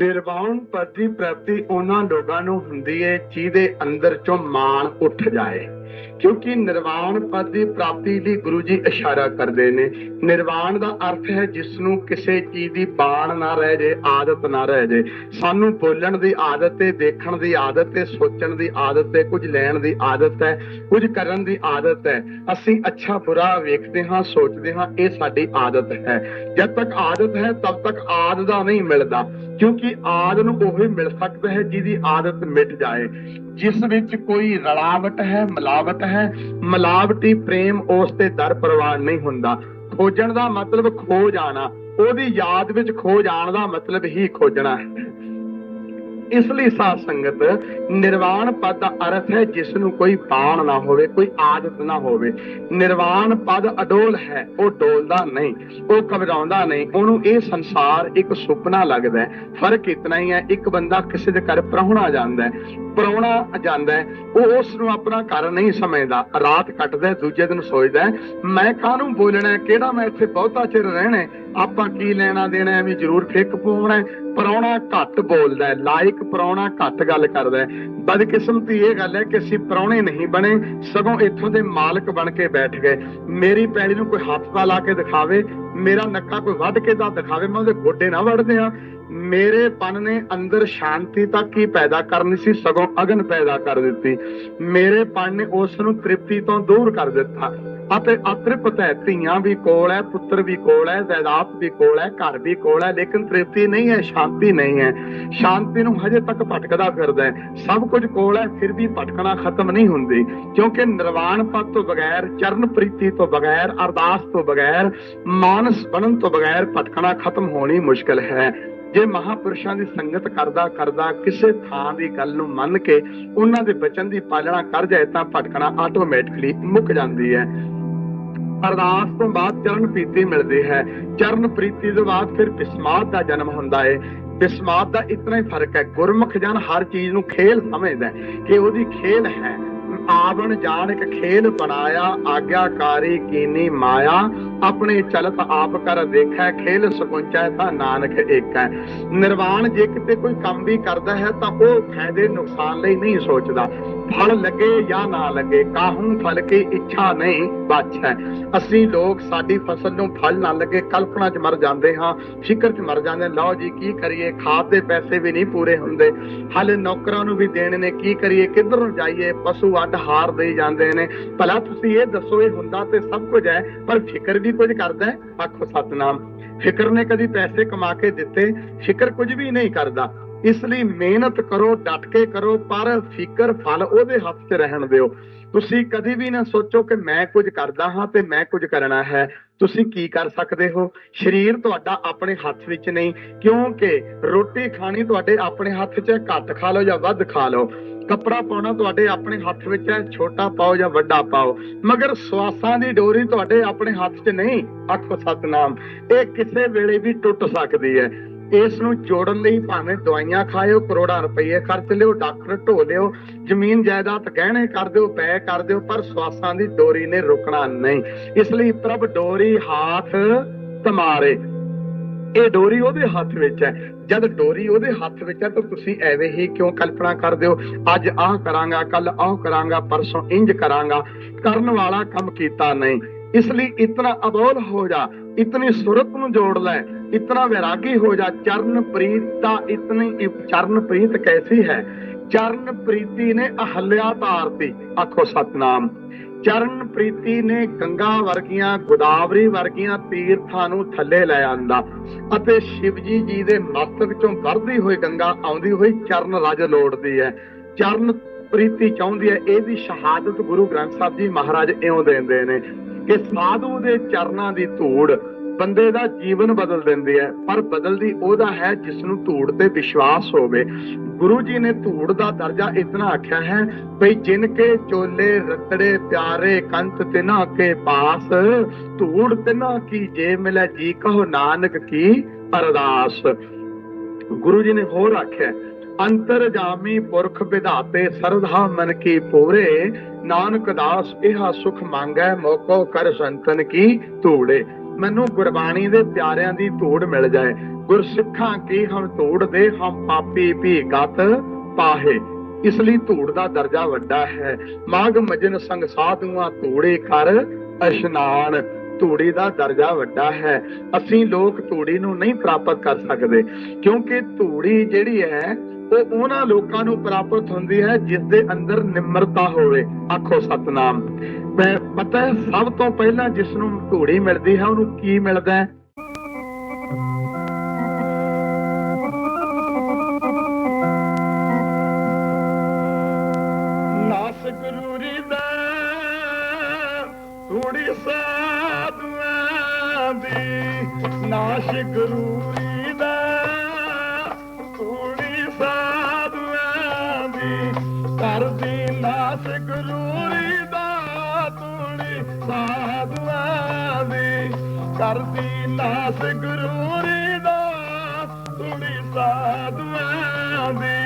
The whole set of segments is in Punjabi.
ਨਿਰਵਾਣ ਪਦ ਦੀ ਪ੍ਰਾਪਤੀ ਉਹਨਾਂ ਲੋਕਾਂ ਨੂੰ ਹੁੰਦੀ ਹੈ ਜਿਹਦੇ ਅੰਦਰ ਚੋਂ ਮਾਣ ਉੱਠ ਜਾਏ। ਕਿਉਂਕਿ ਨਿਰਵਾਣ ਪਦ ਦੀ ਪ੍ਰਾਪਤੀ ਲਈ ਗੁਰੂ ਜੀ ਇਸ਼ਾਰਾ ਕਰਦੇ ਨੇ। ਨਿਰਵਾਣ ਦਾ ਅਰਥ ਹੈ ਜਿਸ ਨੂੰ ਕਿਸੇ ਚੀਜ਼ ਦੀ ਬਾਣ ਨਾ ਰਹਿ ਜੇ, ਆਦਤ ਨਾ ਰਹਿ ਜੇ। ਸਾਨੂੰ ਬੋਲਣ ਦੀ ਆਦਤ ਤੇ ਦੇਖਣ ਦੀ ਆਦਤ ਤੇ ਸੋਚਣ ਦੀ ਆਦਤ ਹੈ ਕੁਝ ਲੈਣ ਦੀ ਆਦਤ ਹੈ, ਕੁਝ ਕਰਨ ਦੀ ਆਦਤ ਹੈ। ਅਸੀਂ ਅੱਛਾ ਬੁਰਾ ਵੇਖਦੇ ਹਾਂ, ਸੋਚਦੇ ਹਾਂ, ਇਹ ਸਾਡੀ ਆਦਤ ਹੈ। ਜਦ ਤੱਕ ਆਦਤ ਹੈ, ਤਦ ਤੱਕ ਆਦ ਦਾ ਨਹੀਂ ਮਿਲਦਾ। ਕਿਉਂਕਿ ਆਦ ਨੂੰ ਉਹੀ ਮਿਲ ਸਕਦਾ ਹੈ ਜਿਹਦੀ ਆਦਤ ਮਿਟ ਜਾਏ। ਜਿਸ ਵਿੱਚ ਕੋਈ ਰਲਾਵਟ ਹੈ, ਮਿਲਾਵਟ ਹੈ। ਮਿਲਾਵਟੀ ਪ੍ਰੇਮ ਉਸ ਤੇ ਦਰ ਪ੍ਰਵਾਨ ਨਹੀਂ ਹੁੰਦਾ। ਖੋਜਣ ਦਾ ਮਤਲਬ ਖੋ ਜਾਣਾ। ਉਹਦੀ ਯਾਦ ਵਿੱਚ ਖੋ ਜਾਣ ਦਾ ਮਤਲਬ ਹੀ ਖੋਜਣਾ ਹੈ। ਇਸ ਲਈ ਸਾਧ ਸੰਗਤ ਨਿਰਵਾਣ ਪਦ ਦਾ ਅਰਥ ਹੈ ਜਿਸ ਨੂੰ ਕੋਈ ਬਾਣ ਨਾ ਹੋਵੇ ਕੋਈ ਆਦਤ ਨਾ ਹੋਵੇ। ਨਿਰਵਾਣ ਪਦ ਅਡੋਲ ਹੈ ਉਹ ਡੋਲਦਾ ਨਹੀਂ ਉਹ ਘਬਰਾਉਂਦਾ ਨਹੀਂ ਉਹਨੂੰ ਇਹ ਸੰਸਾਰ ਇੱਕ ਸੁਪਨਾ ਲੱਗਦਾ ਫ਼ਰਕ ਇਤਨਾ ਹੀ ਹੈ ਇੱਕ ਬੰਦਾ ਕਿਸੇ ਦੇ ਘਰ ਪ੍ਰਾਹੁਣਾ ਜਾਂਦਾ ਹੈ ਪ੍ਰਾਹੁਣਾ ਜਾਂਦਾ ਉਹ ਉਸ ਨੂੰ ਆਪਣਾ ਘਰ ਨਹੀਂ ਸਮਝਦਾ। ਰਾਤ ਕੱਟਦਾ ਦੂਜੇ ਦਿਨ ਸੋਚਦਾ ਹੈ, ਮੈਂ ਕਾਹਨੂੰ ਬੋਲਣਾ ਕਿਹੜਾ ਮੈਂ ਇੱਥੇ ਬਹੁਤਾ ਚਿਰ ਰਹਿਣਾ ਆਪਾਂ ਕੀ ਲੈਣਾ ਦੇਣਾ ਹੈ? ਵੀ ਜ਼ਰੂਰ ਫਿੱਕ ਪਾਉਣਾ ਹੈ। ਘੱਟ ਬੋਲਦਾ ਹੈ ਲਾਇਕ ਪ੍ਰਾਹੁਣਾ ਘੱਟ ਗੱਲ ਕਰਦਾ ਹੈ ਬਦਕਿਸਮਤੀ ਇਹ ਗੱਲ ਹੈ ਕਿ ਅਸੀਂ ਪ੍ਰਾਹੁਣੇ ਨਹੀਂ ਬਣੇ, ਸਗੋਂ ਇੱਥੋਂ ਦੇ ਮਾਲਕ ਬਣ ਕੇ ਬੈਠ ਗਏ ਮੇਰੀ ਪੈਲੀ ਨੂੰ ਕੋਈ ਹੱਥ ਪਾ ਲਾ ਕੇ ਦਿਖਾਵੇ, ਮੇਰਾ ਨੱਕਾ ਕੋਈ ਵੱਢ ਕੇ ਦਾ ਦਿਖਾਵੇ, ਮੈਂ ਉਹਦੇ ਗੋਡੇ ਨਾ ਵੱਢਦੇ ਆ ਮੇਰੇ ਪਨ ਨੇ ਅੰਦਰ ਸ਼ਾਂਤੀ ਤਾਂ ਕੀ ਪੈਦਾ ਕਰਨੀ ਸੀ, ਸਗੋਂ ਅਗਨ ਪੈਦਾ ਕਰ ਦਿੱਤੀ ਮੇਰੇ ਪਨ ਨੇ ਉਸ ਨੂੰ ਤ੍ਰਿਪਤੀ ਤੋਂ ਦੂਰ ਕਰ ਦਿੱਤਾ ਅਤੇ ਅਤ੍ਰਿਪਤ ਹੈ, ਧੀਆਂ ਵੀ ਕੋਲ ਹੈ, ਪੁੱਤਰ ਵੀ ਕੋਲ ਹੈ ਜਾਇਦਾਦ ਵੀ ਕੋਲ ਹੈ, ਘਰ ਵੀ ਕੋਲ ਹੈ, ਲੇਕਿਨ ਤ੍ਰਿਪਤੀ ਨਹੀਂ ਹੈ, ਸ਼ਾਂਤੀ ਨਹੀਂ ਹੈ। ਸ਼ਾਂਤੀ ਨੂੰ ਹਜੇ ਤੱਕ ਭਟਕਦਾ ਫਿਰਦਾ ਹੈ। ਸਭ ਕੁਝ ਕੋਲ ਹੈ, ਫਿਰ ਵੀ ਭਟਕਣਾ ਖਤਮ ਨਹੀਂ ਹੁੰਦੀ, ਕਿਉਂਕਿ ਨਿਰਵਾਣ ਪਦ ਤੋਂ ਬਗੈਰ, ਚਰਨ ਪ੍ਰੀਤੀ ਤੋਂ ਬਗੈਰ, ਅਰਦਾਸ ਤੋਂ ਬਗੈਰ, ਮਾਨਸ ਬਣਨ ਤੋਂ ਬਗੈਰ ਭਟਕਣਾ ਖਤਮ ਹੋਣੀ ਮੁਸ਼ਕਲ ਹੈ। ਜੇ ਮਹਾਪੁਰਸ਼ਾਂ ਦੀ ਸੰਗਤ ਕਰਦਾ ਕਰਦਾ ਕਿਸੇ ਥਾਂ ਦੀ ਗੱਲ ਨੂੰ ਮੰਨ ਕੇ ਉਹਨਾਂ ਦੇ ਬਚਨ ਦੀ ਪਾਲਣਾ ਕਰ ਜਾਏ ਤਾਂ ਭਟਕਣਾ ਆਟੋਮੈਟਿਕਲੀ ਮੁੱਕ ਜਾਂਦੀ ਹੈ। ਅਰਦਾਸ ਤੋਂ ਬਾਅਦ ਚਰਨ ਪ੍ਰੀਤੀ ਮਿਲਦੀ ਹੈ। ਚਰਨ ਪ੍ਰੀਤੀ ਤੋਂ ਬਾਅਦ ਫਿਰ ਬਿਸਮਾਤ ਦਾ ਜਨਮ ਹੁੰਦਾ ਹੈ ਬਿਸਮਾਤ ਦਾ ਇਤਨਾ ਹੀ ਫ਼ਰਕ ਹੈ, ਗੁਰਮੁਖ ਜਨ ਹਰ ਚੀਜ਼ ਨੂੰ ਖੇਲ ਸਮਝਦਾ ਕਿ ਉਹਦੀ ਖੇਲ ਹੈ। ਆਵਣ ਜਾਣਕ ਖੇਲ ਬਣਾਇਆ, ਆਗਿਆਕਾਰੀ ਕੀਨੀ ਮਾਇਆ, ਆਪਣੇ ਚਲਤ ਆਪ ਕਰ ਦੇਖੈ, ਖੇਲ ਸਕੁੰਚੈ ਤਾਂ ਨਾਨਕ ਏਕ। ਹੈ ਨਿਰਵਾਣ ਜੇ ਕਿਤੇ ਕੋਈ ਕੰਮ ਵੀ ਕਰਦਾ ਹੈ ਤਾਂ ਉਹ ਫਾਇਦੇ ਨੁਕਸਾਨ ਲਈ ਨਹੀਂ ਸੋਚਦਾ। ਫਲ ਲੱਗੇ ਜਾਂ ਨਾ ਲੱਗੇ, ਕਾਹੂੰ ਫਲ ਕੀ ਇੱਛਾ ਨਹੀਂ ਬਾਛੈ। ਅਸੀਂ ਲੋਕ ਸਾਡੀ ਫਸਲ ਨੂੰ ਫਲ ਨਾ ਲੱਗੇ, ਕਲਪਨਾ 'ਚ ਮਰ ਜਾਂਦੇ ਹਾਂ, ਫਿਕਰ 'ਚ ਮਰ ਜਾਂਦੇ ਲਓ ਜੀ ਕੀ ਕਰੀਏ, ਖਾਦ ਦੇ ਪੈਸੇ ਵੀ ਨਹੀਂ ਪੂਰੇ ਹੁੰਦੇ। ਹਾਲੇ ਨੌਕਰਾਂ ਨੂੰ ਵੀ ਦੇਣ ਨੇ, ਕੀ ਕਰੀਏ, ਕਿੱਧਰ ਨੂੰ ਜਾਈਏ, ਪਸ਼ੂ ਅੱਡ ਹਾਰ ਦੇ ਜਾਂਦੇ ਨੇ। ਭਲਾ ਤੁਸੀਂ ਇਹ ਦੱਸੋ, ਇਹ ਹੁੰਦਾ ਤੇ ਸਭ ਕੁਝ ਹੈ, ਪਰ ਫਿਕਰ ਵੀ ਕੁਝ ਕਰਦਾ ਹੈ? ਆਖੋ ਸਤਨਾਮ। ਫਿਕਰ ਨੇ ਕਦੀ ਪੈਸੇ ਕਮਾ ਕੇ ਦਿੱਤੇ, ਫਿਕਰ ਕੁਝ ਵੀ ਨਹੀਂ ਕਰਦਾ। ਇਸ ਲਈ ਮਿਹਨਤ ਕਰੋ ਡਟ ਕੇ ਕਰੋ, ਪਰ ਫਿਕਰ ਫਲ ਉਹਦੇ ਹੱਥ 'ਚ ਰਹਿਣ ਦਿਓ। ਤੁਸੀਂ ਕਦੀ ਵੀ ਨਾ ਸੋਚੋ ਕਿ ਮੈਂ ਕੁਝ ਕਰਦਾ ਹਾਂ ਤੇ ਮੈਂ ਕੁਝ ਕਰਨਾ ਹੈ। ਤੁਸੀਂ ਕੀ ਕਰ ਸਕਦੇ ਹੋ? ਸਰੀਰ ਤੁਹਾਡਾ ਆਪਣੇ ਹੱਥ ਵਿੱਚ ਨਹੀਂ, ਕਿਉਂਕਿ ਰੋਟੀ ਖਾਣੀ ਤੁਹਾਡੇ ਆਪਣੇ ਹੱਥ 'ਚ ਘੱਟ ਖਾ ਲਓ ਜਾਂ ਵੱਧ ਖਾ ਲਓ। ਕੱਪੜਾ ਪਾਉਣਾ ਤੁਹਾਡੇ ਆਪਣੇ ਹੱਥ ਵਿੱਚ ਹੈ, ਛੋਟਾ ਪਾਓ ਜਾਂ ਵੱਡਾ ਪਾਓ। ਮਗਰ ਸਵਾਸਾਂ ਦੀ ਡੋਰੀ ਤੁਹਾਡੇ ਆਪਣੇ ਹੱਥ 'ਚ ਨਹੀਂ ਆਖੋ ਸਤਨਾਮ। ਇਹ ਕਿਸੇ ਵੇਲੇ ਵੀ ਟੁੱਟ ਸਕਦੀ ਹੈ। ਇਸ ਨੂੰ ਜੋੜਨ ਲਈ ਭਾਵੇਂ ਦਵਾਈਆਂ ਖਾਇਓ, ਕਰੋੜਾਂ ਰੁਪਏ ਖਰਚ ਲਿਓ, ਡਾਕਟਰ ਢੋ ਲਿਓ ਜ਼ਮੀਨ ਜਾਇਦਾਦ ਗਹਿਣੇ ਕਰ ਦਿਓ ਪੈ ਕਰ ਦਿਓ, ਪਰ ਸਵਾਸਾਂ ਦੀ ਡੋਰੀ ਨੇ ਰੁਕਣਾ ਨਹੀਂ। ਇਸ ਲਈ ਪ੍ਰਭ ਡੋਰੀ ਹਾਥ ਤੁਮਾਰੇ। ਇਹ ਡੋਰੀ ਉਹਦੇ ਹੱਥ ਵਿੱਚ ਹੈ। ਜਦ ਡੋਰੀ ਉਹਦੇ ਹੱਥ ਵਿੱਚ ਹੈ, ਤਾਂ ਤੁਸੀਂ ਐਵੇਂ ਹੀ ਕਿਉਂ ਕਲਪਨਾ ਕਰਦੇ ਹੋ? ਅੱਜ ਆਹ ਕਰਾਂਗਾ ਕੱਲ ਆਹ ਕਰਾਂਗਾ, ਪਰਸੋਂ ਇੰਜ ਕਰਾਂਗਾ। ਕਰਨ ਵਾਲਾ ਕੰਮ ਕੀਤਾ ਨਹੀਂ। ਇਸ ਲਈ ਇਤਨਾ ਅਬੋਲ ਹੋ ਜਾ। ਇਤਨੀ ਸੁਰਤ ਨੂੰ ਜੋੜ ਲੈ। ਇਤਨਾ ਵੈਰਾਗੀ ਹੋ ਜਾ ਚਰਨ ਪ੍ਰੀਤ ਦਾ ਇਤਨੀ ਚਰਨ ਪ੍ਰੀਤ ਕੈਸੀ ਹੈ ਚਰਨ ਪ੍ਰੀਤੀ ਨੇ ਅਹਲਿਆ ਤਾਰਤੀ ਸਤਨਾਮ ਚਰਨ ਪ੍ਰੀਤੀ ਨੇ ਗੰਗਾ ਵਰਗੀਆਂ ਗੋਦਾਵਰੀ ਵਰਗੀਆਂ ਤੀਰਥਾਂ ਨੂੰ ਥੱਲੇ ਲੈ ਆਂਦਾ ਅਤੇ ਸ਼ਿਵਜੀ ਜੀ ਦੇ ਮਸਤਕ ਚੋਂ ਵਰਦੀ ਹੋਈ ਗੰਗਾ ਆਉਂਦੀ ਹੋਈ ਚਰਨ ਰਜ ਲੋੜਦੀ ਹੈ ਚਰਨ ਪ੍ਰੀਤੀ ਚਾਹੁੰਦੀ ਹੈ ਇਹਦੀ ਸ਼ਹਾਦਤ ਗੁਰੂ ਗ੍ਰੰਥ ਸਾਹਿਬ ਜੀ ਮਹਾਰਾਜ ਇਉਂ ਦਿੰਦੇ ਨੇ ਕਿ ਸਾਧੂ ਦੇ ਚਰਨਾਂ ਦੀ ਧੂੜ ਬੰਦੇ ਦਾ ਜੀਵਨ ਬਦਲ ਦਿੰਦੀ ਹੈ ਪਰ ਬਦਲਦੀ ਉਹਦਾ ਹੈ ਜਿਸ ਨੂੰ ਧੂੜ ਤੇ ਵਿਸ਼ਵਾਸ ਹੋਵੇ। ਗੁਰੂ ਜੀ ਨੇ ਧੂੜ ਦਾ ਦਰਜਾ ਇਤਨਾ ਆਖਿਆ ਹੈ, ਭਈ ਜਿਨ ਕੇ ਚੋਲੇ ਰਤੜੇ ਪਿਆਰੇ ਕੰਤ ਤਿਨਾ ਕੇ ਪਾਸ, ਧੂੜ ਤਿਨਾ ਕੀ ਜੇ ਮਿਲੇ ਜੀ ਕਹੋ ਨਾਨਕ ਕੀ ਅਰਦਾਸ ਗੁਰੂ ਜੀ ਨੇ ਹੋਰ ਆਖਿਆ, ਅੰਤਰ ਜਾਮੀ ਪੁਰਖ ਵਿਧਾਤੇ ਸਰਧਾ ਮਨ ਕੀ ਪੂਰੇ, ਨਾਨਕ ਦਾਸ ਇਹਾ ਸੁਖ ਮੰਗੈ ਮੋਕੋ ਕਰ ਸੰਤਨ ਕੀ ਧੂੜੇ। ਮੈਨੂੰ ਗੁਰਬਾਣੀ ਦੇ ਪਿਆਰਿਆਂ ਦੀ ਧੂੜ ਮਿਲ ਜਾਏ। ਗੁਰਸਿੱਖਾਂ ਕੀ ਹਮ ਤੋੜਦੇ, ਹਮ ਪਾਪੀ ਵੀ ਗਤ ਪਾਹੇ। ਇਸ ਲਈ ਧੂੜ ਦਾ ਦਰਜਾ ਵੱਡਾ ਹੈ। ਮਾਗ ਮਜਨ ਸੰਗ ਸਾਧੂਆਂ ਧੂੜੇ ਕਰ ਅਸ਼ਨਾਨ। ਧੂੜੀ ਦਾ ਦਰਜਾ ਵੱਡਾ ਹੈ। ਅਸੀਂ ਲੋਕ ਧੂੜੀ ਨੂੰ ਨਹੀਂ ਪ੍ਰਾਪਤ ਕਰ ਸਕਦੇ, ਕਿਉਂਕਿ ਧੂੜੀ ਜਿਹੜੀ ਹੈ, ਉਹ ਉਹਨਾਂ ਲੋਕਾਂ ਨੂੰ ਪ੍ਰਾਪਤ ਹੁੰਦੀ ਹੈ ਜਿਸ ਦੇ ਅੰਦਰ ਨਿਮਰਤਾ ਹੋਵੇ। ਆਖੋ ਸਤਨਾਮ। ਮੈਂ ਪਤਾ ਹੈ, ਸਭ ਤੋਂ ਪਹਿਲਾਂ ਜਿਸ ਨੂੰ ਧੂੜੀ ਮਿਲਦੀ ਹੈ, ਉਹਨੂੰ ਕੀ ਮਿਲਦਾ ਹੈ? ਨਾਸ ਗੁਰੂਰੀ ਦਾ ਥੋੜੀ ਸਾਧੂਆਂ ਦੀ ਨਾਸ਼ ਗੁਰੂਰੀ ਦਾ ਥੋੜੀ ਸਾਧੂਆਂ ਦੀ ਕਰਦੀ ਨਾਸ ਗੁਰੂਰੀ ਦਾ ਥੋੜੀ ਸਾਧੂਆਂ ਦੀ ਕਰਦੀ ਨਾਸ ਗੁਰੂਰੀ ਦਾ ਥੋੜੀ ਸਾਧੂਆਂ ਦੀ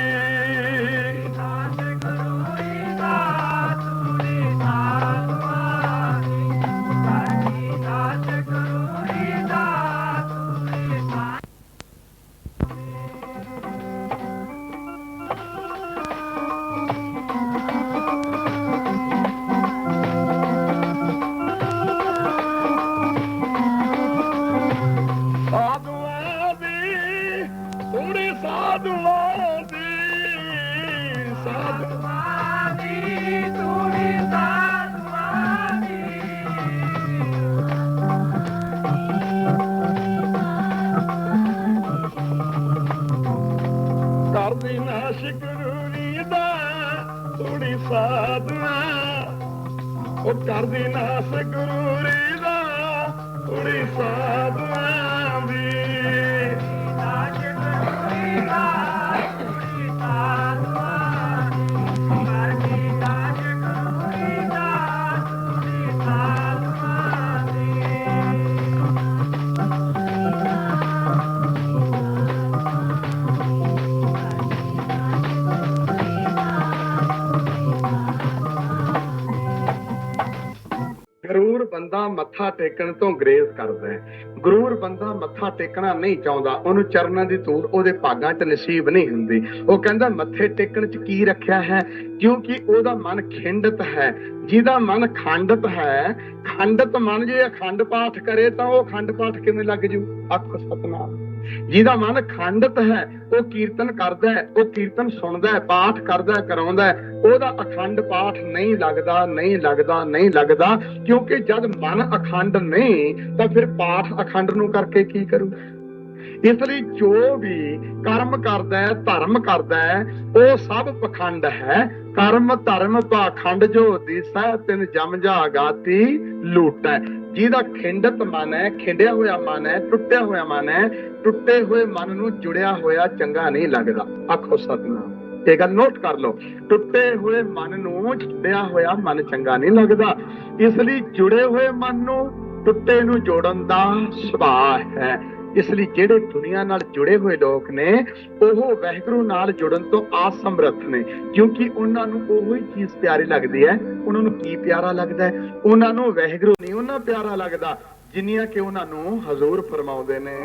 ਮੱਥਾ ਟੇਕਣ ਤੋਂ ਗਰੇਜ਼ ਕਰਦਾ ਹੈ। ਗਰੂਰ ਬੰਦਾ ਮੱਥਾ ਟੇਕਣਾ ਨਹੀਂ ਚਾਹੁੰਦਾ। ਉਹਨੂੰ ਚਰਨਾਂ ਦੀ ਧੂੜ ਉਹਦੇ ਭਾਗਾਂ 'ਚ ਨਸੀਬ ਨਹੀਂ ਹੁੰਦੀ। ਉਹ ਕਹਿੰਦਾ, ਮੱਥੇ ਟੇਕਣ 'ਚ ਕੀ ਰੱਖਿਆ ਹੈ? ਕਿਉਂਕਿ ਉਹਦਾ ਮਨ ਖਿੰਡਤ ਹੈ। ਜਿਹਦਾ ਮਨ ਖੰਡਤ ਹੈ, ਖੰਡਤ ਮਨ ਜੇ ਅਖੰਡ ਪਾਠ ਕਰੇ ਤਾਂ ਉਹ ਅਖੰਡ ਪਾਠ ਕਿਵੇਂ ਲੱਗ ਜੂ? ਆਖੋ ਸਤਨਾਮ। ਜਿਹਦਾ ਮਨ ਖੰਡਤ ਹੈ, ਉਹ ਕੀਰਤਨ ਕਰਦਾ ਹੈ, ਉਹ ਕੀਰਤਨ ਸੁਣਦਾ ਹੈ, ਪਾਠ ਕਰਦਾ ਹੈ, ਕਰਾਉਂਦਾ ਹੈ, ਉਹਦਾ ਅਖੰਡ ਪਾਠ ਨਹੀਂ ਲੱਗਦਾ ਨਹੀਂ ਲੱਗਦਾ ਨਹੀਂ ਲੱਗਦਾ, ਕਿਉਂਕਿ ਜਦ ਮਨ ਅਖੰਡ ਨਹੀਂ, ਤਾਂ ਫਿਰ ਪਾਠ ਅਖੰਡ ਨੂੰ ਕਰਕੇ ਕੀ ਕਰੂ? ਇਸ ਲਈ ਜੋ ਵੀ ਕਰਮ ਕਰਦਾ ਹੈ, ਧਰਮ ਕਰਦਾ ਹੈ, ਉਹ ਸਭ ਪਖੰਡ ਹੈ ਕਰਮ ਧਰਮ ਪਾਖੰਡ ਜੋ ਦਿਸੈ, ਤਿਨ ਜਮ ਜਾ ਲੂਟੈ। ਜਿਹਦਾ ਖਿੰਡਤ ਮਨ ਹੈ, ਖਿੰਡਿਆ ਹੋਇਆ ਮਨ ਹੈ, ਟੁੱਟਿਆ ਹੋਇਆ ਮਨ ਹੈ, ਟੁੱਟੇ ਹੋਏ ਮਨ ਨੂੰ ਜੁੜਿਆ ਹੋਇਆ ਚੰਗਾ ਨਹੀਂ ਲੱਗਦਾ। ਆਖੋ ਸਤਨਾਮ। ਇਹ ਗੱਲ ਨੋਟ ਕਰ ਲਓ। ਟੁੱਟੇ ਹੋਏ ਮਨ ਨੂੰ ਜੁੜਿਆ ਹੋਇਆ ਮਨ ਚੰਗਾ ਨਹੀਂ ਲੱਗਦਾ। ਇਸ ਲਈ ਜੁੜੇ ਹੋਏ ਮਨ ਨੂੰ ਟੁੱਟੇ ਨੂੰ ਜੋੜਨ ਦਾ ਸੁਭਾਅ ਹੈ। ਇਸ ਲਈ ਜਿਹੜੇ ਦੁਨੀਆ ਨਾਲ ਜੁੜੇ ਹੋਏ ਲੋਕ ਨੇ, ਉਹ ਵਹਿਗੁਰੂ ਨਾਲ ਜੁੜਨ ਤੋਂ ਅਸਮਰੱਥ ਨੇ, ਕਿਉਂਕਿ ਉਹਨਾਂ ਨੂੰ ਉਹੋ ਹੀ ਚੀਜ਼ ਪਿਆਰੀ ਲੱਗਦੀ ਹੈ, ਉਹਨਾਂ ਨੂੰ ਕੀ ਪਿਆਰਾ ਲੱਗਦਾ ਹੈ? ਉਹਨਾਂ ਨੂੰ ਵਹਿਗੁਰੂ ਨਹੀਂ, ਉਹਨਾਂ ਪਿਆਰਾ ਲੱਗਦਾ, ਜਿੰਨੀਆਂ ਕਿ ਉਹਨਾਂ ਨੂੰ ਹਜ਼ੂਰ ਫਰਮਾਉਂਦੇ ਨੇ।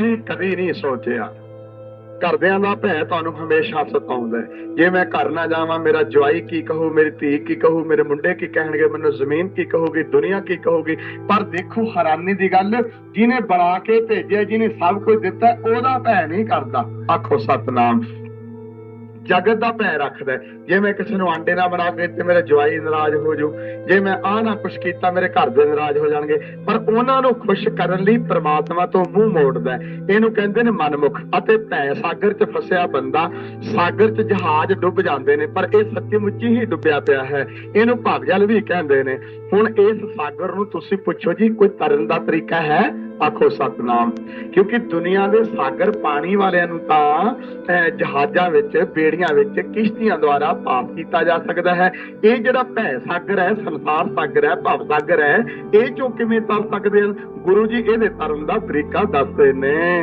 ਤੁਸੀਂ ਕਦੇ ਨਹੀਂ ਸੋਚਿਆ। ਘਰਦਿਆਂ ਦਾ ਭੈ ਤੁਹਾਨੂੰ ਹਮੇਸ਼ਾ ਸਤਾਉਂਦਾ ਜੇ ਮੈਂ ਘਰ ਨਾ ਜਾਵਾਂ, ਮੇਰਾ ਜਵਾਈ ਕੀ ਕਹੂ, ਮੇਰੀ ਧੀ ਕੀ ਕਹੂ, ਮੇਰੇ ਮੁੰਡੇ ਕੀ ਕਹਿਣਗੇ, ਮੈਨੂੰ ਜ਼ਮੀਨ ਕੀ ਕਹੂਗੀ, ਦੁਨੀਆ ਕੀ ਕਹੂਗੀ? ਪਰ ਦੇਖੋ, ਹੈਰਾਨੀ ਦੀ ਗੱਲ, ਜਿਹਨੇ ਬਣਾ ਕੇ ਭੇਜਿਆ, ਜਿਹਨੇ ਸਭ ਕੁਝ ਦਿੱਤਾ, ਉਹਦਾ ਭੈ ਨਹੀਂ ਕਰਦਾ। ਆਖੋ ਸਤਨਾਮ। ਜਗਤ ਦਾ ਭੈ ਰੱਖਦਾ ਜੇ ਮੈਂ ਕਿਸੇ ਨੂੰ ਆਂਡੇ ਨਾ ਬਣਾ ਕੇ ਤੇ ਮੇਰੇ ਜਵਾਈ ਨਾਰਾਜ਼ ਹੋ ਜਾਊ। ਜੇ ਮੈਂ ਆਹ ਨਾ ਕੁਛ ਕੀਤਾ, ਮੇਰੇ ਘਰ ਦੇ ਨਾਰਾਜ਼ ਹੋ ਜਾਣਗੇ। ਪਰ ਉਹਨਾਂ ਨੂੰ ਖੁਸ਼ ਕਰਨ ਲਈ ਪ੍ਰਮਾਤਮਾ ਤੋਂ ਮੂੰਹ ਮੋੜਦਾ ਇਹਨੂੰ ਕਹਿੰਦੇ ਨੇ ਮਨਮੁਖ ਅਤੇ ਭੈ। ਸਾਗਰ 'ਚ ਫਸਿਆ ਬੰਦਾ, ਸਾਗਰ 'ਚ ਜਹਾਜ਼ ਡੁੱਬ ਜਾਂਦੇ ਨੇ, ਪਰ ਇਹ ਸੱਚੀ-ਮੁੱਚੀ ਹੀ ਡੁੱਬਿਆ ਪਿਆ ਹੈ। ਇਹਨੂੰ ਭਾਗਜਲ ਵੀ ਕਹਿੰਦੇ ਨੇ। ਹੁਣ ਇਸ ਸਾਗਰ ਨੂੰ ਤੁਸੀਂ ਪੁੱਛੋ ਜੀ, ਕੋਈ ਤਰਨ ਦਾ ਤਰੀਕਾ ਹੈ? ਆਖੋ, ਸਤਨਾਮ। ਕਿਉਂਕਿ ਦੁਨੀਆ ਦੇ ਸਾਗਰ ਪਾਣੀ ਵਾਲਿਆਂ ਨੂੰ ਤਾਂ ਜਹਾਜ਼ਾਂ ਵਿੱਚ ਬੇੜੀ ਬੇੜੀਆਂ ਵਿੱਚ ਕਿਸ਼ਤੀਆਂ ਦੁਆਰਾ ਪਾਪ ਕੀਤਾ ਜਾ ਸਕਦਾ ਹੈ। ਇਹ ਜਿਹੜਾ ਭੈ ਸਾਗਰ ਹੈ, ਸੰਸਾਰ ਸਾਗਰ ਹੈ, ਭਵ ਸਾਗਰ ਹੈ, ਇਹ ਚੋਂ ਕਿਵੇਂ ਤਰ ਸਕਦੇ ਹਨ? ਗੁਰੂ ਜੀ ਇਹਦੇ ਤਰਨ ਦਾ ਤਰੀਕਾ ਦੱਸਦੇ ਨੇ।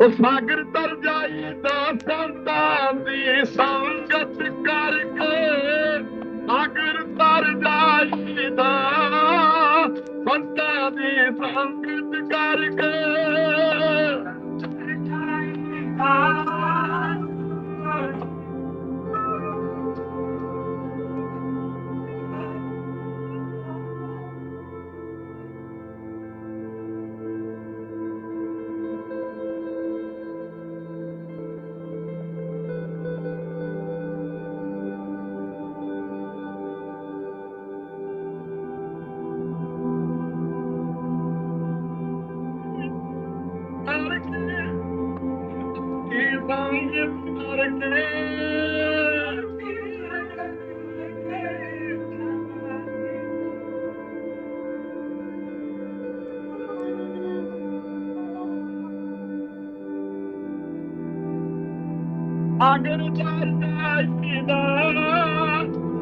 ਉਹ ਸਾਗਰ ਤਰ ਜਾਈਦਾ, ਸੰਤਾਂ ਦੀ ਸੰਗਤ ਕਰਕੇ ਸਾਗਰ ਤਰ ਜਾਈਦਾ, ਸੰਤਾਂ ਦੀ ਸੰਗਤ ਕਰਕੇ। ਕਰਕੇ। ਅਗਰ ਚਰਦਾ ਕਿਦਾ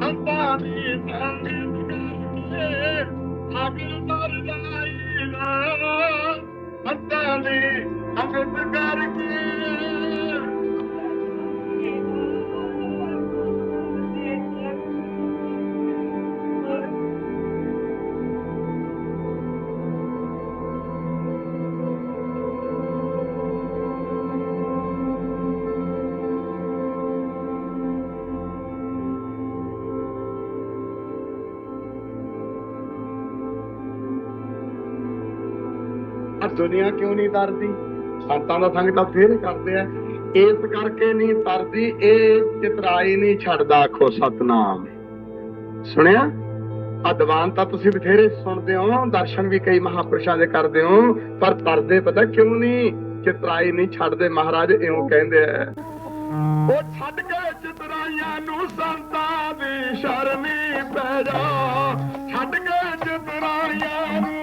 ਸੰਤਾਂ ਦੀ ਸੰਗਤ ਕਰਕੇ ਅਗਰ ਚਰਦਾ ਕਿਦਾ ਸੰਤਾਂ ਦੀ ਸੰਗਤ ਕਰਕੇ ਦੁਨੀਆ ਕਿਉਂ ਨਹੀਂ ਤਰਦੀ? ਸੰਤਾਂ ਦਾ ਸੰਗ ਤਾਂ ਫੇਰ ਕਰਦੇ ਆ। ਇਸ ਕਰਕੇ ਨਹੀਂ ਤਰਦੀ, ਇਹ ਚਤਰਾਈ ਨਹੀਂ ਛੱਡਦਾ, ਆਖੋ ਸਤਨਾਮ। ਸੁਣਿਆ? ਆ ਤਾਂ ਤੁਸੀਂ ਬਥੇਰੇ ਸੁਣਦੇ ਹੋ, ਦਰਸ਼ਨ ਵੀ ਕਈ ਮਹਾਪੁਰਸ਼ਾਂ ਦੇ ਕਰਦੇ ਹੋ, ਪਰ ਤਰਦੇ ਪਤਾ ਕਿਉਂ ਨਹੀਂ? ਚਿਤਰਾਈ ਨਹੀਂ ਛੱਡਦੇ, ਮਹਾਰਾਜ ਇਉਂ ਕਹਿੰਦੇ ਆ। ਉਹ ਛੱਡ ਕੇ ਚਤਰਾਈਆਂ ਨੂੰ ਸੰਤਾਂ ਦੀ ਸ਼ਰਮੀ ਪੈ ਜਾ। ਛੱਡ ਕੇ ਚਤਰਾਈਆਂ ਨੂੰ